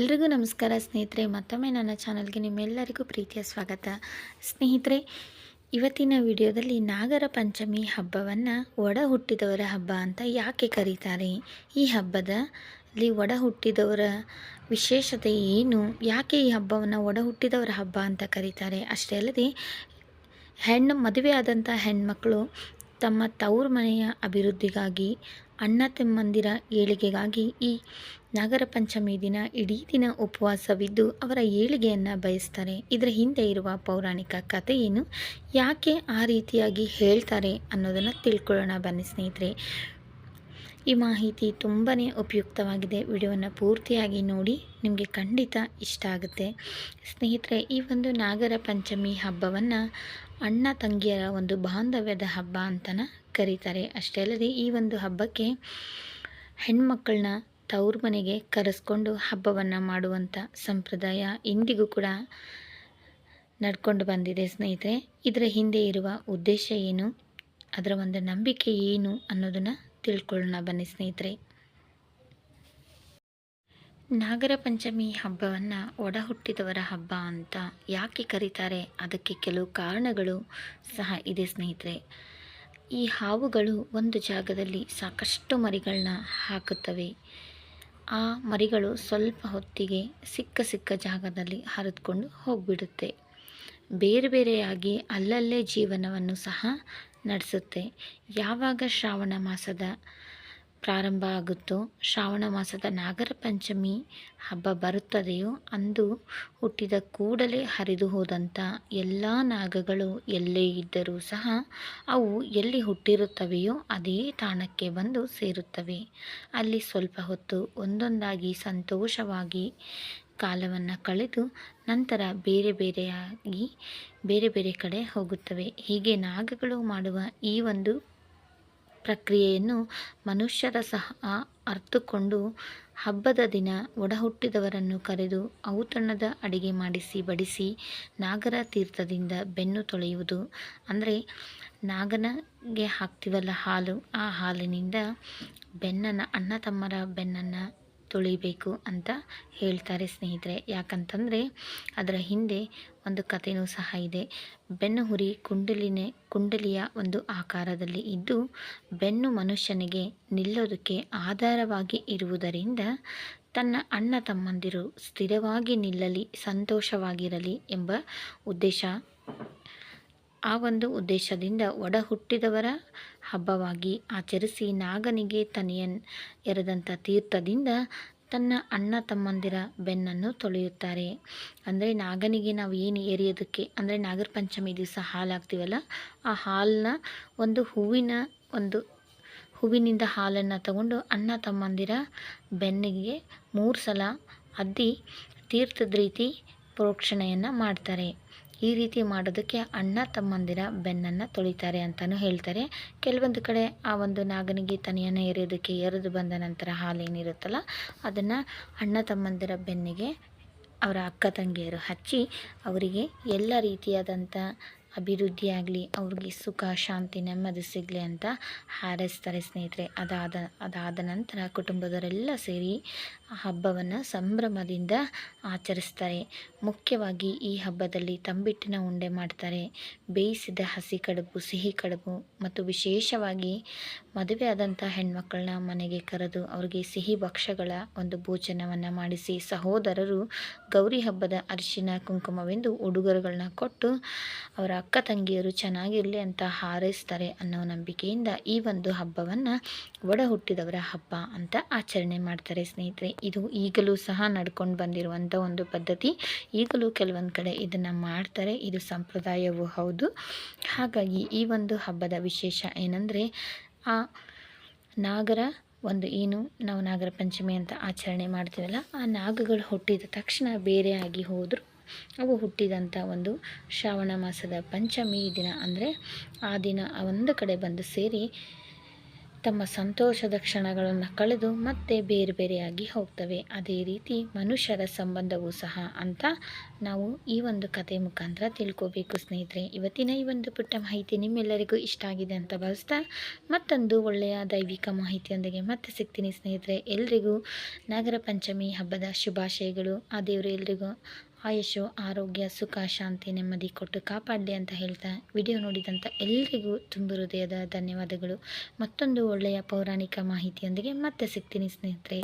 ಎಲ್ರಿಗೂ ನಮಸ್ಕಾರ ಸ್ನೇಹಿತರೆ, ಮತ್ತೊಮ್ಮೆ ನನ್ನ ಚಾನಲ್ಗೆ ನಿಮ್ಮೆಲ್ಲರಿಗೂ ಪ್ರೀತಿಯ ಸ್ವಾಗತ. ಸ್ನೇಹಿತರೆ, ಇವತ್ತಿನ ವಿಡಿಯೋದಲ್ಲಿ ನಾಗರ ಪಂಚಮಿ ಹಬ್ಬವನ್ನು ಒಡ ಹುಟ್ಟಿದವರ ಹಬ್ಬ ಅಂತ ಯಾಕೆ ಕರೀತಾರೆ? ಈ ಹಬ್ಬದ ಇಲ್ಲಿ ಒಡ ಹುಟ್ಟಿದವರ ವಿಶೇಷತೆ ಏನು? ಯಾಕೆ ಈ ಹಬ್ಬವನ್ನು ಒಡ ಹುಟ್ಟಿದವರ ಹಬ್ಬ ಅಂತ ಕರೀತಾರೆ? ಅಷ್ಟೇ ಅಲ್ಲದೆ, ಹೆಣ್ಣು ಮದುವೆಯಾದಂಥ ಹೆಣ್ಮಕ್ಳು ತಮ್ಮ ತವರು ಮನೆಯ ಅಭಿವೃದ್ಧಿಗಾಗಿ, ಅಣ್ಣ ತಮ್ಮಂದಿರ ಏಳಿಗೆಗಾಗಿ ಈ ನಾಗರ ಪಂಚಮಿ ದಿನ ಇಡೀ ದಿನ ಉಪವಾಸವಿದ್ದು ಅವರ ಏಳಿಗೆಯನ್ನು ಬಯಸ್ತಾರೆ. ಇದರ ಹಿಂದೆ ಇರುವ ಪೌರಾಣಿಕ ಕಥೆ ಯಾಕೆ ಆ ರೀತಿಯಾಗಿ ಹೇಳ್ತಾರೆ ಅನ್ನೋದನ್ನು ತಿಳ್ಕೊಳ್ಳೋಣ ಬನ್ನಿ ಸ್ನೇಹಿತರೆ. ಈ ಮಾಹಿತಿ ತುಂಬಾ ಉಪಯುಕ್ತವಾಗಿದೆ. ವಿಡಿಯೋವನ್ನು ಪೂರ್ತಿಯಾಗಿ ನೋಡಿ, ನಿಮಗೆ ಖಂಡಿತ ಇಷ್ಟ ಆಗುತ್ತೆ. ಸ್ನೇಹಿತರೆ, ಈ ಒಂದು ನಾಗರ ಪಂಚಮಿ ಹಬ್ಬವನ್ನು ಅಣ್ಣ ತಂಗಿಯರ ಒಂದು ಬಾಂಧವ್ಯದ ಹಬ್ಬ ಅಂತನ ಕರೀತಾರೆ. ಅಷ್ಟೇ ಅಲ್ಲದೆ, ಈ ಒಂದು ಹಬ್ಬಕ್ಕೆ ಹೆಣ್ಮಕ್ಕಳನ್ನ ತವ್ರ ಮನೆಗೆ ಕರೆಸ್ಕೊಂಡು ಹಬ್ಬವನ್ನು ಮಾಡುವಂಥ ಸಂಪ್ರದಾಯ ಇಂದಿಗೂ ಕೂಡ ನಡ್ಕೊಂಡು ಬಂದಿದೆ ಸ್ನೇಹಿತರೆ. ಇದರ ಹಿಂದೆ ಇರುವ ಉದ್ದೇಶ ಏನು? ಅದರ ಒಂದು ನಂಬಿಕೆ ಏನು ಅನ್ನೋದನ್ನು ತಿಳ್ಕೊಳ್ಳೋಣ ಬನ್ನಿ ಸ್ನೇಹಿತರೆ. ನಾಗರ ಪಂಚಮಿ ಹಬ್ಬವನ್ನು ಒಡ ಹುಟ್ಟಿದವರ ಹಬ್ಬ ಅಂತ ಯಾಕೆ ಕರೀತಾರೆ? ಅದಕ್ಕೆ ಕೆಲವು ಕಾರಣಗಳು ಸಹ ಇದೆ ಸ್ನೇಹಿತರೆ. ಈ ಹಾವುಗಳು ಒಂದು ಜಾಗದಲ್ಲಿ ಸಾಕಷ್ಟು ಮರಿಗಳನ್ನ ಹಾಕುತ್ತವೆ. ಆ ಮರಿಗಳು ಸ್ವಲ್ಪ ಹೊತ್ತಿಗೆ ಸಿಕ್ಕ ಸಿಕ್ಕ ಜಾಗದಲ್ಲಿ ಹರಿದುಕೊಂಡು ಹೋಗಿಬಿಡುತ್ತೆ. ಬೇರೆ ಬೇರೆಯಾಗಿ ಅಲ್ಲಲ್ಲೇ ಜೀವನವನ್ನು ಸಹ ನಡೆಸುತ್ತೆ. ಯಾವಾಗ ಶ್ರಾವಣ ಮಾಸದ ಪ್ರಾರಂಭ ಆಗುತ್ತೋ, ಶ್ರಾವಣ ಮಾಸದ ನಾಗರ ಪಂಚಮಿ ಹಬ್ಬ ಬರುತ್ತದೆಯೋ, ಅಂದು ಹುಟ್ಟಿದ ಕೂಡಲೇ ಹರಿದು ಹೋದಂಥ ಎಲ್ಲ ನಾಗಗಳು ಎಲ್ಲೇ ಇದ್ದರೂ ಸಹ ಅವು ಎಲ್ಲಿ ಹುಟ್ಟಿರುತ್ತವೆಯೋ ಅದೇ ತಾಣಕ್ಕೆ ಬಂದು ಸೇರುತ್ತವೆ. ಅಲ್ಲಿ ಸ್ವಲ್ಪ ಹೊತ್ತು ಒಂದೊಂದಾಗಿ ಸಂತೋಷವಾಗಿ ಕಾಲವನ್ನು ಕಳೆದು ನಂತರ ಬೇರೆ ಬೇರೆಯಾಗಿ ಬೇರೆ ಬೇರೆ ಕಡೆ ಹೋಗುತ್ತವೆ. ಹೀಗೆ ನಾಗಗಳು ಮಾಡುವ ಈ ಒಂದು ಪ್ರಕ್ರಿಯೆಯನ್ನು ಮನುಷ್ಯರ ಸಹ ಅರ್ಥಕೊಂಡು ಹಬ್ಬದ ದಿನ ಒಡಹುಟ್ಟಿದವರನ್ನು ಕರೆದು ಔತಣದ ಅಡಿಗೆ ಮಾಡಿಸಿ ಬಡಿಸಿ ನಾಗರ ತೀರ್ಥದಿಂದ ಬೆನ್ನು ತೊಳೆಯುವುದು. ಅಂದರೆ ನಾಗನಿಗೆ ಹಾಕ್ತಿವಲ್ಲ ಹಾಲು, ಆ ಹಾಲಿನಿಂದ ಬೆನ್ನನ್ನು ಅಣ್ಣ ತಮ್ಮರ ಬೆನ್ನನ್ನು ತೊಳಿಬೇಕು ಅಂತ ಹೇಳ್ತಾರೆ ಸ್ನೇಹಿತರೆ. ಯಾಕಂತಂದರೆ ಅದರ ಹಿಂದೆ ಒಂದು ಕಥೆಯೂ ಸಹ ಇದೆ. ಬೆನ್ನು ಹುರಿ ಕುಂಡಲಿನೇ, ಕುಂಡಲಿಯ ಒಂದು ಆಕಾರದಲ್ಲಿ ಇದ್ದು ಬೆನ್ನು ಮನುಷ್ಯನಿಗೆ ನಿಲ್ಲೋದಕ್ಕೆ ಆಧಾರವಾಗಿ ಇರುವುದರಿಂದ ತನ್ನ ಅಣ್ಣ ತಮ್ಮಂದಿರು ಸ್ಥಿರವಾಗಿ ನಿಲ್ಲಲಿ, ಸಂತೋಷವಾಗಿರಲಿ ಎಂಬ ಉದ್ದೇಶ ಆ ಒಂದು ಉದ್ದೇಶದಿಂದ ಒಡ ಹುಟ್ಟಿದವರ ಹಬ್ಬವಾಗಿ ಆಚರಿಸಿ ನಾಗನಿಗೆ ತನಿಯನ್ ಎರೆದಂಥ ತೀರ್ಥದಿಂದ ತನ್ನ ಅಣ್ಣ ತಮ್ಮಂದಿರ ಬೆನ್ನನ್ನು ತೊಳೆಯುತ್ತಾರೆ. ಅಂದರೆ ನಾಗನಿಗೆ ನಾವು ಏನು ಎರೆಯೋದಕ್ಕೆ ಅಂದರೆ ನಾಗರ ಪಂಚಮಿ ದಿವಸ ಹಾಲು ಆ ಹಾಲನ್ನ ಒಂದು ಹೂವಿನ ಒಂದು ಹೂವಿನಿಂದ ಹಾಲನ್ನು ತಗೊಂಡು ಅಣ್ಣ ತಮ್ಮಂದಿರ ಬೆನ್ನಿಗೆ ಮೂರು ಸಲ ಅದ್ದಿ ತೀರ್ಥದ ರೀತಿ ಪ್ರೋಕ್ಷಣೆಯನ್ನು ಮಾಡ್ತಾರೆ. ಈ ರೀತಿ ಮಾಡೋದಕ್ಕೆ ಅಣ್ಣ ತಮ್ಮಂದಿರ ಬೆನ್ನನ್ನು ತೊಳಿತಾರೆ ಅಂತಲೂ ಹೇಳ್ತಾರೆ. ಕೆಲವೊಂದು ಕಡೆ ಆ ಒಂದು ನಾಗನಿಗೆ ತನಿಯನ್ನು ಎರೆಯೋದಕ್ಕೆ ಎರೆದು ಬಂದ ನಂತರ ಹಾಲೇನಿರುತ್ತಲ್ಲ, ಅದನ್ನು ಅಣ್ಣ ತಮ್ಮಂದಿರ ಬೆನ್ನಿಗೆ ಅವರ ಅಕ್ಕ ತಂಗಿಯರು ಹಚ್ಚಿ ಅವರಿಗೆ ಎಲ್ಲ ರೀತಿಯಾದಂಥ ಅಭಿವೃದ್ಧಿ ಆಗಲಿ, ಅವ್ರಿಗೆ ಸುಖ, ಶಾಂತಿ, ನೆಮ್ಮದಿ ಸಿಗಲಿ ಅಂತ ಹಾರೈಸ್ತಾರೆ ಸ್ನೇಹಿತರೆ. ಅದಾದ ಅದಾದ ನಂತರ ಕುಟುಂಬದವರೆಲ್ಲ ಸೇರಿ ಹಬ್ಬವನ್ನು ಸಂಭ್ರಮದಿಂದ ಆಚರಿಸ್ತಾರೆ. ಮುಖ್ಯವಾಗಿ ಈ ಹಬ್ಬದಲ್ಲಿ ತಂಬಿಟ್ಟಿನ ಉಂಡೆ ಮಾಡ್ತಾರೆ. ಬೇಯಿಸಿದ ಹಸಿ ಕಡುಬು, ಸಿಹಿ ಕಡುಬು ಮತ್ತು ವಿಶೇಷವಾಗಿ ಮದುವೆ ಆದಂಥ ಹೆಣ್ಮಕ್ಕಳನ್ನ ಮನೆಗೆ ಕರೆದು ಅವರಿಗೆ ಸಿಹಿ ಭಕ್ಷ್ಯಗಳ ಒಂದು ಭೋಜನವನ್ನು ಮಾಡಿಸಿ ಸಹೋದರರು ಗೌರಿ ಹಬ್ಬದ ಅರಿಶಿನ, ಕುಂಕುಮವೆಂದು ಉಡುಗೊರೆಗಳನ್ನ ಕೊಟ್ಟು ಅವರ ಅಕ್ಕ ತಂಗಿಯರು ಚೆನ್ನಾಗಿರಲಿ ಅಂತ ಹಾರೈಸ್ತಾರೆ ಅನ್ನೋ ನಂಬಿಕೆಯಿಂದ ಈ ಒಂದು ಹಬ್ಬವನ್ನು ಒಡ ಹುಟ್ಟಿದವರ ಹಬ್ಬ ಅಂತ ಆಚರಣೆ ಮಾಡ್ತಾರೆ ಸ್ನೇಹಿತರೆ. ಇದು ಈಗಲೂ ಸಹ ನಡ್ಕೊಂಡು ಬಂದಿರುವಂಥ ಒಂದು ಪದ್ಧತಿ. ಈಗಲೂ ಕೆಲವೊಂದು ಕಡೆ ಇದನ್ನು ಮಾಡ್ತಾರೆ. ಇದು ಸಂಪ್ರದಾಯವೂ ಹೌದು. ಹಾಗಾಗಿ ಈ ಒಂದು ಹಬ್ಬದ ವಿಶೇಷ ಏನಂದರೆ, ಆ ನಾಗರ ಒಂದು ಏನು, ನಾವು ನಾಗರ ಪಂಚಮಿ ಅಂತ ಆಚರಣೆ ಮಾಡ್ತೀವಲ್ಲ, ಆ ನಾಗಗಳು ಹುಟ್ಟಿದ ತಕ್ಷಣ ಬೇರೆಯಾಗಿ ಹೋದರು. ಅವು ಹುಟ್ಟಿದಂಥ ಒಂದು ಶ್ರಾವಣ ಮಾಸದ ಪಂಚಮಿ ದಿನ ಅಂದರೆ ಆ ದಿನ ಒಂದು ಕಡೆ ಬಂದು ಸೇರಿ ತಮ್ಮ ಸಂತೋಷದ ಕ್ಷಣಗಳನ್ನು ಕಳೆದು ಮತ್ತೆ ಬೇರೆ ಬೇರೆಯಾಗಿ ಹೋಗ್ತವೆ. ಅದೇ ರೀತಿ ಮನುಷ್ಯರ ಸಂಬಂಧವೂ ಸಹ ಅಂತ ನಾವು ಈ ಒಂದು ಕತೆ ಮುಖಾಂತರ ತಿಳ್ಕೋಬೇಕು ಸ್ನೇಹಿತರೆ. ಇವತ್ತಿನ ಈ ಒಂದು ಪುಟ್ಟ ಮಾಹಿತಿ ನಿಮ್ಮೆಲ್ಲರಿಗೂ ಇಷ್ಟ ಆಗಿದೆ ಅಂತ ಭಾವಿಸ್ತಾ ಮತ್ತೊಂದು ಒಳ್ಳೆಯ ದೈವಿಕ ಮಾಹಿತಿಯೊಂದಿಗೆ ಮತ್ತೆ ಸಿಗ್ತೀನಿ ಸ್ನೇಹಿತರೆ. ಎಲ್ರಿಗೂ ನಾಗರ ಪಂಚಮಿ ಹಬ್ಬದ ಶುಭಾಶಯಗಳು. ಆ ದೇವರು ಎಲ್ರಿಗೂ ಆಯುಷು ಆರೋಗ್ಯ, ಸುಖ, ಶಾಂತಿ, ನೆಮ್ಮದಿ ಕೊಟ್ಟು ಕಾಪಾಡಲಿ ಅಂತ ಹೇಳ್ತಾ ವಿಡಿಯೋ ನೋಡಿದಂಥ ಎಲ್ಲರಿಗೂ ತುಂಬ ಹೃದಯದ ಧನ್ಯವಾದಗಳು. ಮತ್ತೊಂದು ಒಳ್ಳೆಯ ಪೌರಾಣಿಕ ಮಾಹಿತಿಯೊಂದಿಗೆ ಮತ್ತೆ ಸಿಗ್ತೀನಿ ಸ್ನೇಹಿತರೆ.